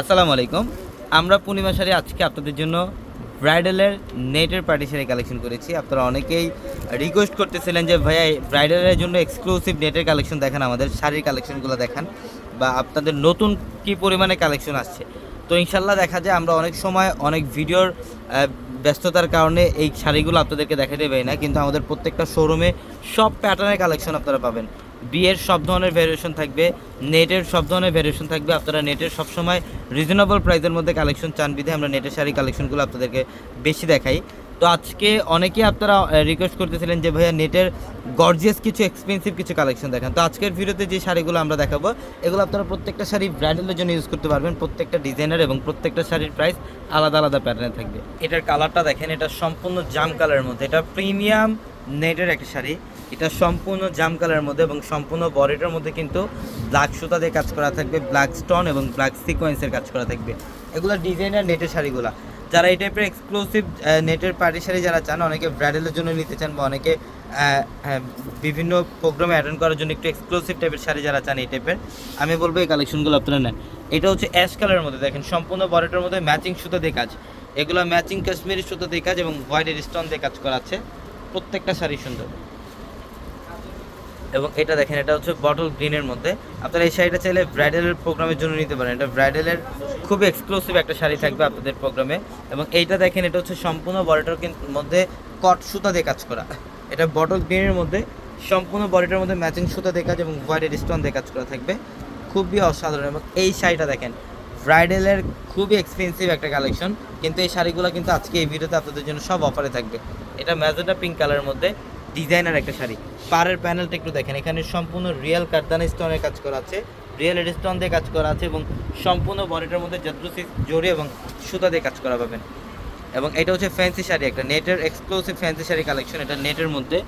আসসালামু আলাইকুম। আমরা পূর্ণিমা শাড়ি আজকে আপনাদের জন্য ব্রাইডালের নেটের পার্টি শাড়ি কালেকশন করেছি। আপনারা অনেকেই রিকোয়েস্ট করতেছিলেন যে, ভাইয়া ব্রাইডালের জন্য এক্সক্লুসিভ নেটের কালেকশন দেখান, আমাদের শাড়ির কালেকশনগুলো দেখান বা আপনাদের নতুন কি পরিমাণে কালেকশন আসছে? তো ইনশাল্লাহ দেখা যায়, আমরা অনেক সময় অনেক ভিডিওর ব্যস্ততার কারণে এই শাড়িগুলো আপনাদেরকে দেখাতে পারি না, কিন্তু আমাদের প্রত্যেকটা শোরুমে সব প্যাটার্নের কালেকশন আপনারা পাবেন। বিয়ের সব ধরনের ভ্যারিয়েশন থাকবে নেটের সব ধরনের ভ্যারিয়েশন থাকবে। আপনারা নেটের সবসময় রিজনেবল প্রাইসের মধ্যে কালেকশন চান বিধে আমরা নেটের শাড়ি কালেকশনগুলো আপনাদেরকে বেশি দেখাই। তো আজকে অনেকেই আপনারা রিকোয়েস্ট করতেছিলেন যে, ভাইয়া, নেটের গর্জিয়াস কিছু এক্সপেন্সিভ কিছু কালেকশন দেখান। তো আজকের ভিডিওতে যে শাড়িগুলো আমরা দেখাবো, এগুলো আপনারা প্রত্যেকটা শাড়ি ব্র্যান্ডের জন্য ইউজ করতে পারবেন। প্রত্যেকটা ডিজাইনার এবং প্রত্যেকটা শাড়ির প্রাইস আলাদা আলাদা প্যাটার্নে থাকবে। এটার কালারটা দেখেন, এটা সম্পূর্ণ জাম কালারের মধ্যে, এটা প্রিমিয়াম নেটের একটা শাড়ি। এটা সম্পূর্ণ জাম কালারের মধ্যে এবং সম্পূর্ণ বডিটার মধ্যে কিন্তু ব্ল্যাক সুতা দিয়ে কাজ করা থাকবে ব্ল্যাক স্টোন এবং ব্ল্যাক সিকোয়েন্সের কাজ করা থাকবে। এগুলো ডিজাইনার নেটের শাড়িগুলা। যারা এই টাইপের এক্সক্লুসিভ নেটের পার্টি শাড়ি যারা চান অনেকে ব্রাইডালের জন্য নিতে চান বা অনেকে হ্যাঁ, বিভিন্ন প্রোগ্রামে অ্যাটেন্ড করার জন্য একটু এক্সক্লুসিভ টাইপের শাড়ি যারা চান এই টাইপের আমি বলব এই কালেকশনগুলো আপনারা নেন। এটা হচ্ছে অ্যাশ কালারের মধ্যে দেখেন সম্পূর্ণ বডিটার মধ্যে ম্যাচিং সুতো দিয়ে কাজ। এগুলো ম্যাচিং কাশ্মীরি সুতো দিয়ে কাজ এবং হোয়াইটের স্টোন দিয়ে কাজ করা আছে। প্রত্যেকটা শাড়ি সুন্দর। এবং এটা দেখেন, এটা হচ্ছে বটল গ্রিনের মধ্যে। আপনারা এই শাড়িটা চাইলে ব্রাইডালের প্রোগ্রামের জন্য নিতে পারেন। এটা ব্রাইডালের খুবই এক্সক্লুসিভ একটা শাড়ি থাকবে আপনাদের প্রোগ্রামে এবং এইটা দেখেন, এটা হচ্ছে সম্পূর্ণ বডিটার মধ্যে কট সুতা দিয়ে কাজ করা। এটা বটল গ্রিনের মধ্যে সম্পূর্ণ বডিটার মধ্যে ম্যাচিং সুতা দিয়ে কাজ এবং হোয়াইটের স্টোন দিয়ে কাজ করা থাকবে। খুবই অসাধারণ। এবং এই শাড়িটা দেখেন ব্রাইডালের খুবই এক্সপেন্সিভ একটা কালেকশন কিন্তু এই শাড়িগুলো কিন্তু আজকে এই ভিডিওতে আপনাদের জন্য সব অফারে থাকবে। এটা ম্যাজেন্টা পিঙ্ক কালারের মধ্যে। ডিজাইনার একটা শাড়ি। পাড়ের প্যানেলটা একটু দেখেন, এখানে সম্পূর্ণ রিয়েল কারদানা স্টোনের কাজ করা আছে, রিয়েল স্টোন দিয়ে কাজ করা আছে এবং সম্পূর্ণ বডিটার মধ্যে জাদ্রুসি জড়ি এবং সুতা দিয়ে কাজ করা পাবেন। এবং এটা হচ্ছে ফ্যান্সি শাড়ি, একটা নেটের এক্সক্লুসিভ ফ্যান্সি শাড়ি কালেকশন এটা নেটের মধ্যে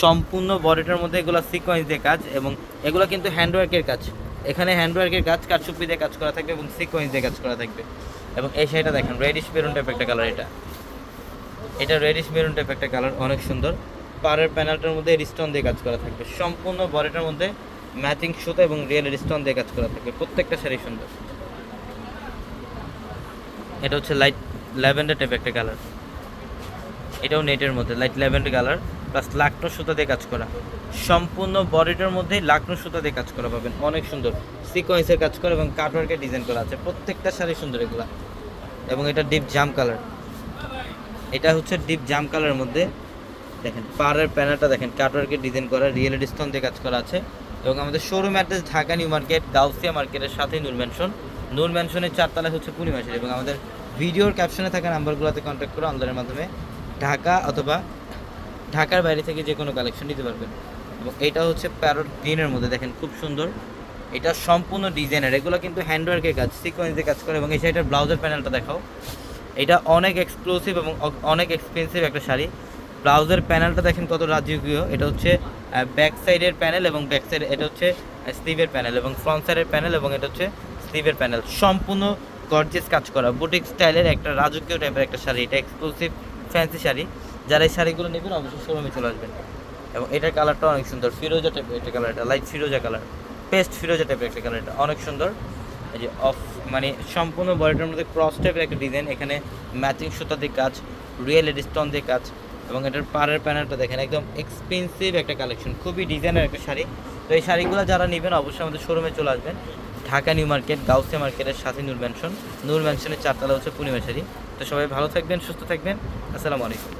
সম্পূর্ণ বডিটার মধ্যে এগুলো সিকোয়েন্স দিয়ে কাজ এবং এগুলো কিন্তু হ্যান্ডওয়ার্কের কাজ। এখানে হ্যান্ডওয়ার্কের কাজ কাঠচুপি দিয়ে কাজ করা থাকবে এবং সিকোয়েন্স দিয়ে কাজ করা থাকবে। এবং এই শাড়িটা দেখেন রেডিশ মেরুন টাইপ একটা কালার এটা। এটা রেডিশ মেরুন টাইপ একটা কালার অনেক সুন্দর। পাড়ের প্যানেলটার মধ্যে রিস্টন দিয়ে কাজ করা থাকবে। সম্পূর্ণ বডিটার মধ্যে ম্যাচিং সুতো এবং রিয়েল রিস্টন দিয়ে কাজ করা থাকবে। প্রত্যেকটা শাড়ি সুন্দর। এটা হচ্ছে লাইট ল্যাভেন্ডার টাইপ একটা কালার এটাও নেটের মধ্যে light lavender colour plus Lucknow সুতা দিয়ে কাজ করা। সম্পূর্ণ বডিটার মধ্যেই লাকনো সুতা দিয়ে কাজ করা পাবেন। অনেক সুন্দর। সিকোয়েন্সের কাজ করা এবং কাটওয়ার্কের ডিজাইন করা আছে। প্রত্যেকটা শাড়ি সুন্দর এগুলা। এবং এটা ডিপ জাম কালার এটা হচ্ছে ডিপ জাম কালারের মধ্যে দেখেন পাড়ের প্যানেলটা দেখেন, কাটওয়ার্কের ডিজাইন করা রিয়েল স্টোন দিয়ে কাজ করা আছে। এবং আমাদের showroom address Dhaka new market Gausia মার্কেটের সাথেই নূর ম্যানশন নূর ম্যানশনের চারতলা হচ্ছে পূর্ণিমাসের এবং আমাদের ভিডিওর ক্যাপশনে থাকা নাম্বারগুলোতে কন্ট্যাক্ট করে অনলাইনের মাধ্যমে ঢাকা অথবা ঢাকার বাইরে থেকে যে কোনো কালেকশন নিতে পারবেন। এবং এটা হচ্ছে প্যারট গ্রিনের মধ্যে, দেখেন খুব সুন্দর। এটা সম্পূর্ণ ডিজাইনার এগুলো কিন্তু হ্যান্ডওয়ার্কের কাজ সিকোয়েন্সে কাজ করে, এবং এই শাড়িটার ব্লাউজের প্যানেলটা দেখাও। এটা অনেক এক্সক্লুসিভ এবং অনেক এক্সপেন্সিভ একটা শাড়ি। ব্লাউজের প্যানেলটা দেখেন কত রাজকীয়। এটা হচ্ছে ব্যাক সাইডের প্যানেল এবং ব্যাক সাইড এটা হচ্ছে স্লিভের প্যানেল এবং ফ্রন্ট সাইডের প্যানেল এবং এটা হচ্ছে স্লিভের প্যানেল। সম্পূর্ণ গর্জেস কাজ করা। বুটিক স্টাইলের একটা রাজকীয় টাইপের একটা শাড়ি। এটা এক্সক্লুসিভ ফ্যান্সি শাড়ি। যারা এই শাড়িগুলো নেবেন, অবশ্যই শোরুমে চলে আসবেন। এবং এটার কালারটা অনেক সুন্দর। ফিরোজা টাইপের একটা কালার এটা লাইট ফিরোজা কালার পেস্ট ফিরোজা টাইপের একটা কালার এটা অনেক সুন্দর। এই যে অফ মানে সম্পূর্ণ বডিটার মধ্যে ক্রস টাইপের একটা ডিজাইন এখানে ম্যাচিং সুতা দিয়ে কাজ রিয়েল স্টোন দিয়ে কাজ। এবং এটার পাড়ের প্যানেলটা দেখেন, একদম এক্সপেন্সিভ একটা কালেকশন খুবই ডিজাইনের একটা শাড়ি। তো এই শাড়িগুলো যারা নেবেন, অবশ্যই আমাদের শোরুমে চলে আসবেন। ঢাকা নিউ মার্কেট গাউসে মার্কেটের সাথে নূর ম্যানশন নূর ম্যানশনের চারতলা হচ্ছে পূর্ণিমা শাড়ি। তো সবাই ভালো থাকবেন, সুস্থ থাকবেন। আসসালামু আলাইকুম।